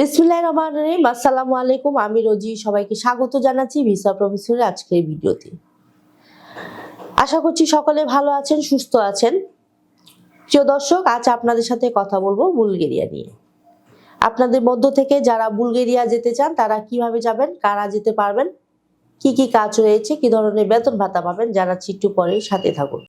বিসমিল্লাহ রহমান রহিম, আসসালামু আলাইকুম। আমি রোজি, সবাইকে স্বাগত জানাচ্ছি ভিসা প্রফেসরের আজকের ভিডিওতে। আশা করছি সকলে ভালো আছেন, সুস্থ আছেন। প্রিয় দর্শক, আজ আপনাদের সাথে কথা বলব বুলগেরিয়া নিয়ে। আপনাদের মধ্য থেকে যারা বুলগেরিয়া যেতে চান, তারা কীভাবে যাবেন, কারা যেতে পারবেন, কি কি কাজ রয়েছে, কি ধরনের বেতন ভাতা পাবেন যারা চিট্টু পরে সাথে থাকুন।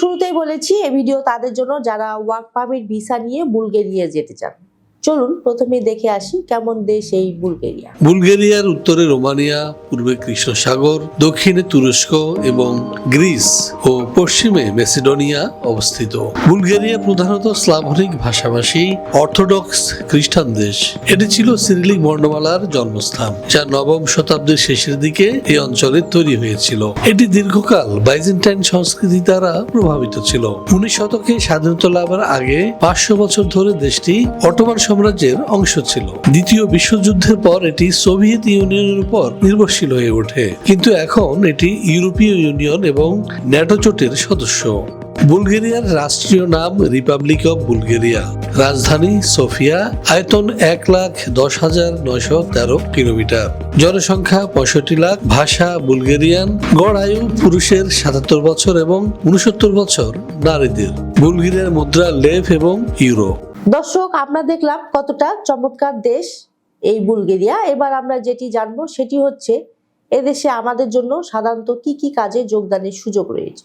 শুরুতেই বলেছি এই ভিডিও তাদের জন্য যারা ওয়ার্ক পারমিট ভিসা নিয়ে বুলগেরিয়া যেতে চান। চলুন প্রথমে দেখে আসি কেমন দেশ এই বুলগেরিয়া। বুলগেরিয়ার উত্তরে রোমানিয়া, পূর্বে কৃষ্ণ সাগর দক্ষিণে তুরস্ক এবং গ্রিস ও পশ্চিমে মেসিডোনিয়া অবস্থিত। বুলগেরিয়া প্রধানত স্লাভনিক ভাষাভাষী, অর্থোডক্স খ্রিস্টান দেশ। এটি ছিল সিরিলিক বর্ণমালার জন্মস্থান, যা নবম শতাব্দীর শেষের দিকে এই অঞ্চলে তৈরি হয়েছিল। এটি দীর্ঘকাল বাইজেন্টাইন সংস্কৃতি দ্বারা প্রভাবিত ছিল। উনিশ শতকে স্বাধীনতা লাভের আগে পাঁচশো বছর ধরে দেশটি অটোমান সাম্রাজ্যের অংশ ছিল। দ্বিতীয় বিশ্বযুদ্ধের পর এটি সোভিয়েত ইউনিয়নের উপর নির্ভরশীল হয়ে ওঠে। কিন্তু এখন এটি ইউরোপীয় ইউনিয়ন এবং ন্যাটো জোটের সদস্য। বুলগেরিয়ার রাষ্ট্রীয় নাম রিপাবলিক অব বুলগেরিয়া। রাজধানী সোফিয়া, আয়তন এক লাখ দশ হাজার নয়শো তেরো কিলোমিটার। জনসংখ্যা পঁয়ষট্টি লাখ, ভাষা বুলগেরিয়ান, গড় আয়ু পুরুষের সাতাত্তর বছর এবং উনসত্তর বছর নারীদের। বুলগেরিয়ার মুদ্রা লেভ এবং ইউরো। দর্শক, আমরা দেখলাম কতটা চমৎকার দেশ এই বুলগেরিয়া। এবার আমরা যেটি জানব, সেটি হচ্ছে এদেশে আমাদের জন্য সাধারণত কি কি কাজে যোগদানের সুযোগ রয়েছে।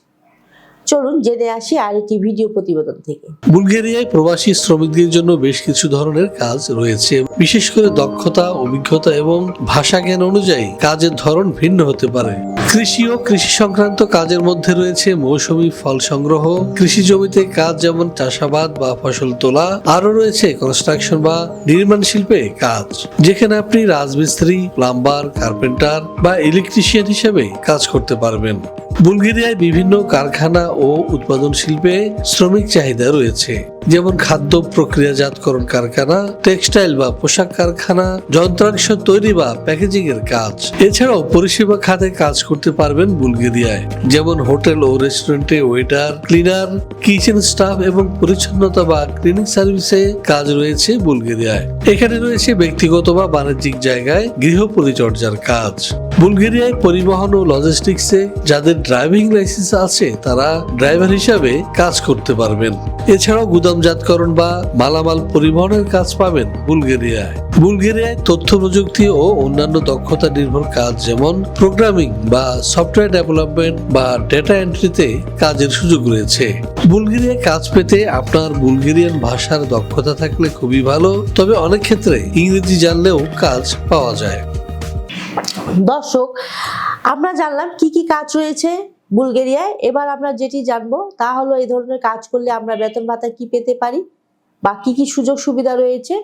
চলুন জেনে আসি আর একটি ভিডিও প্রতিবেদন থেকে। বুলগেরিয়ায় প্রবাসী শ্রমিকদের জন্য বেশ কিছু ধরনের কাজ রয়েছে। বিশেষ করে দক্ষতা, অভিজ্ঞতা এবং ভাষা জ্ঞান অনুযায়ী কাজের ধরন ভিন্ন হতে পারে। কৃষি ও কৃষি সংক্রান্ত কাজের মধ্যে রয়েছে মৌসুমী ফল সংগ্রহ, কৃষি জমিতে কাজ যেমন চাষাবাদ বা ফসল তোলা আরও রয়েছে কনস্ট্রাকশন বা নির্মাণ শিল্পে কাজ, যেখানে আপনি রাজমিস্ত্রি প্লাম্বার কার্পেন্টার বা ইলেকট্রিশিয়ান হিসেবে কাজ করতে পারবেন। বুলগেরিয়ায় বিভিন্ন কারখানা ও উৎপাদন শিল্পে শ্রমিক চাহিদা রয়েছে। যেমন খাদ্য প্রক্রিয়াজাতকরণ কারখানা, টেক্সটাইল বা পোশাক কারখানা, যন্ত্রাংশ তৈরি বা প্যাকেজিং এর কাজ। এছাড়াও পরিষেবা খাতে কাজ করতে পারবেন বুলগেরিয়ায়। যেমন হোটেল ও রেস্টুরেন্টে ওয়েটার, ক্লিনার, কিচেন স্টাফ এবং পরিচ্ছন্নতা বা ক্লিনিং সার্ভিসে কাজ রয়েছে বুলগেরিয়ায়। এখানে রয়েছে ব্যক্তিগত বা বাণিজ্যিক জায়গায় গৃহ পরিচর্যার কাজ। বুলগেরিয়ায় পরিবহন ও লজিস্টিক্সে যাদের ড্রাইভিং লাইসেন্স আছে, তারা ড্রাইভার হিসাবে কাজ করতে পারবেন। এছাড়াও গুদামজাতকরণ বা মালামাল পরিবহনের কাজ পাবেন বুলগেরিয়ায়। বুলগেরিয়ায় তথ্য প্রযুক্তি ও অন্যান্য দক্ষতা নির্ভর কাজ যেমন প্রোগ্রামিং বা সফটওয়্যার ডেভেলপমেন্ট বা ডেটা এন্ট্রিতে কাজের সুযোগ রয়েছে। বুলগেরিয়ায় কাজ পেতে আপনার বুলগেরিয়ান ভাষার দক্ষতা থাকলে খুবই ভালো, তবে অনেক ক্ষেত্রে ইংরেজি জানলেও কাজ পাওয়া যায়। দর্শক আমরা জানলাম কি কি কাজ রয়েছে বুলগেরিয়ায়। এবার আমরা যেটি জানব, তা হলো এই ধরনের কাজ করলে আমরা বেতন ভাতা কি পেতে পারি বা কি কি সুযোগ সুবিধা রয়েছে।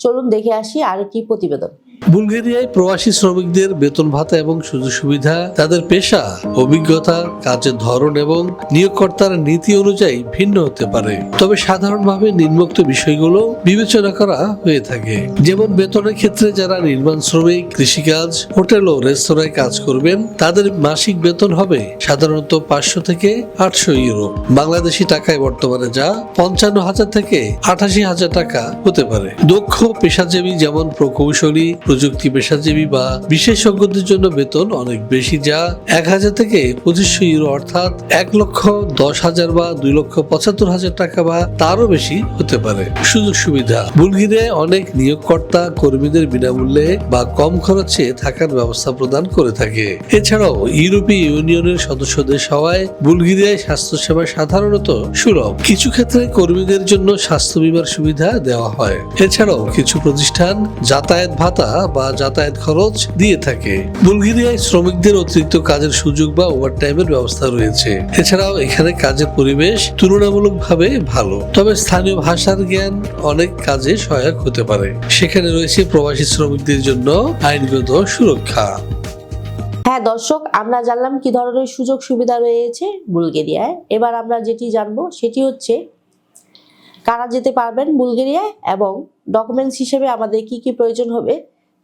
চলুন দেখে আসি আর কি প্রতিবেদন। বুলগেরিয়ায় প্রবাসী শ্রমিকদের বেতন ভাতা এবং সুযোগ সুবিধা, তাদের পেশা, অভিজ্ঞতা, কাজের ধরন এবং নিয়োগকর্তার নীতি অনুযায়ী ভিন্ন হতে পারে। তবে সাধারণভাবে নিম্নোক্ত বিষয়গুলো বিবেচনা করা হয়ে থাকে। যেমন বেতনের ক্ষেত্রে যারা নির্মাণ শ্রমিক, কৃষিকাজ, হোটেল ও রেস্তোরাঁয় কাজ করবেন, তাদের মাসিক বেতন হবে সাধারণত পাঁচশো থেকে আটশো ইউরো। বাংলাদেশি টাকায় বর্তমানে যা পঞ্চান্ন হাজার থেকে আঠাশি হাজার টাকা হতে পারে। দক্ষ পেশাজীবী যেমন প্রকৌশলী প্রযুক্তি পেশাজীবী বা বিশেষজ্ঞদের জন্য বেতন অনেক বেশি, যা এক হাজার থেকে পঁচিশশো ইউরো অর্থাৎ এক লক্ষ দশ হাজার বা দুই লক্ষ পঁচাত্তর হাজার টাকা বা তারও বেশি হতে পারে। সুযোগ সুবিধা বুলগেরিয়ায় অনেক নিয়োগকর্তা কর্মীদের বিনামূল্যে বা কম খরচে থাকার ব্যবস্থা প্রদান করে থাকে। এছাড়াও ইউরোপীয় ইউনিয়নের সদস্য দেশ হওয়ায় বুলগেরিয়ায় স্বাস্থ্যসেবা সাধারণত সুলভ। কিছু ক্ষেত্রে কর্মীদের জন্য স্বাস্থ্য বীমার সুবিধা দেওয়া হয়। এছাড়াও কিছু প্রতিষ্ঠান যাতায়াত ভাতা বা যাতায়াত খরচ দিয়ে থাকে। বুলগেরিয়ায় শ্রমিকদের অতিরিক্ত কাজের সুযোগ বা ওভারটাইমের ব্যবস্থা রয়েছে। এছাড়াও এখানে কাজের পরিবেশ তুলনামূলকভাবে ভালো। তবে স্থানীয় ভাষার জ্ঞান অনেক কাজে সহায়ক হতে পারে। সেখানে রয়েছে প্রবাসী শ্রমিকদের জন্য আইনগত সুরক্ষা। হ্যাঁ দর্শক, আমরা জানলাম কি ধরনের সুযোগ সুবিধা রয়েছে বুলগেরিয়ায়। এবার আমরা যেটি জানব সেটি হচ্ছে, কারা যেতে পারবেন বুলগেরিয়ায় এবং ডকুমেন্টস হিসেবে আমাদের কি কি প্রয়োজন হবে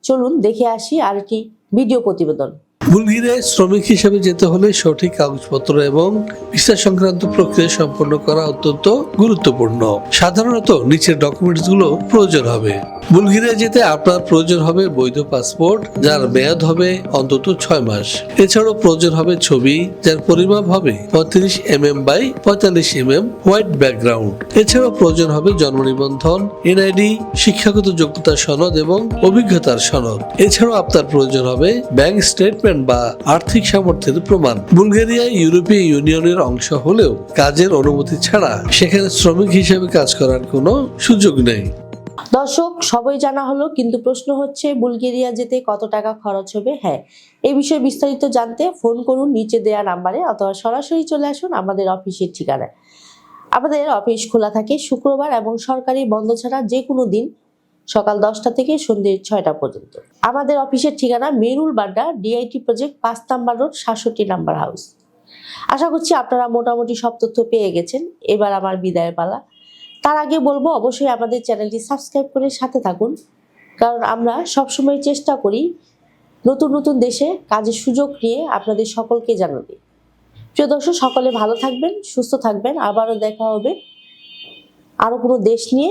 চলুন দেখে আসি আরেকটি ভিডিও প্রতিবেদন। বুলগেরিয়ায় শ্রমিক হিসেবে যেতে হলে সঠিক কাগজপত্র এবং ভিসা সংক্রান্ত প্রক্রিয়া সম্পন্ন করা অত্যন্ত গুরুত্বপূর্ণ। সাধারণত নিচের ডকুমেন্টসগুলো প্রয়োজন হবে। বুলগেরিয়া যেতে আপনার প্রয়োজন হবে বৈধ পাসপোর্ট, যার মেয়াদ হবে অন্তত ছয় মাস। এছাড়াও প্রয়োজন হবে ছবি, যার পরিমাপ হবে পঁয়ত্রিশ এম এম বাই পঁয়তাল্লিশ এম এম হোয়াইট ব্যাকগ্রাউন্ড। এছাড়াও প্রয়োজন হবে জন্ম নিবন্ধন, এনআইডি, শিক্ষাগত যোগ্যতার সনদ এবং অভিজ্ঞতার সনদ। এছাড়াও আপনার প্রয়োজন হবে ব্যাংক স্টেটমেন্ট বা আর্থিক সামর্থ্যের প্রমাণ। বুলগেরিয়া ইউরোপীয় ইউনিয়নের অংশ হলেও কাজের অনুমতি ছাড়া সেখানে শ্রমিক হিসেবে কাজ করার কোনো সুযোগ নেই। দর্শক, সবই জানা হলো, কিন্তু প্রশ্ন হচ্ছে, বুলগেরিয়া যেতে কত টাকা খরচ হবে? হ্যাঁ এই বিষয়ে বিস্তারিত জানতে ফোন করুন নিচে দেওয়া নাম্বারে অথবা সরাসরি চলে আসুন আমাদের অফিসের ঠিকানায়। আমাদের অফিস খোলা থাকে শুক্রবার এবং সরকারি বন্ধ ছাড়া যে কোনো দিন সকাল দশটা থেকে সন্ধ্যে ছয়টা পর্যন্ত। আমাদের অফিসের ঠিকানা মেরুল বাড্ডা, ডিআইটি প্রজেক্ট, পাঁচ নাম্বার রোড, সাতষট্টি নাম্বার হাউস। আশা করছি আপনারা মোটামুটি সব তথ্য পেয়ে গেছেন। এবার আমার বিদায়ের পালা। তার আগে বলব, অবশ্যই আমাদের চ্যানেলটি সাবস্ক্রাইব করে সাথে থাকুন। কারণ আমরা সবসময় চেষ্টা করি নতুন নতুন দেশে কাজের সুযোগ নিয়ে আপনাদের সকলকে জানাতে। প্রিয় দর্শক, সকলে ভালো থাকবেন, সুস্থ থাকবেন। আবারও দেখা হবে আরও কোনো দেশ নিয়ে।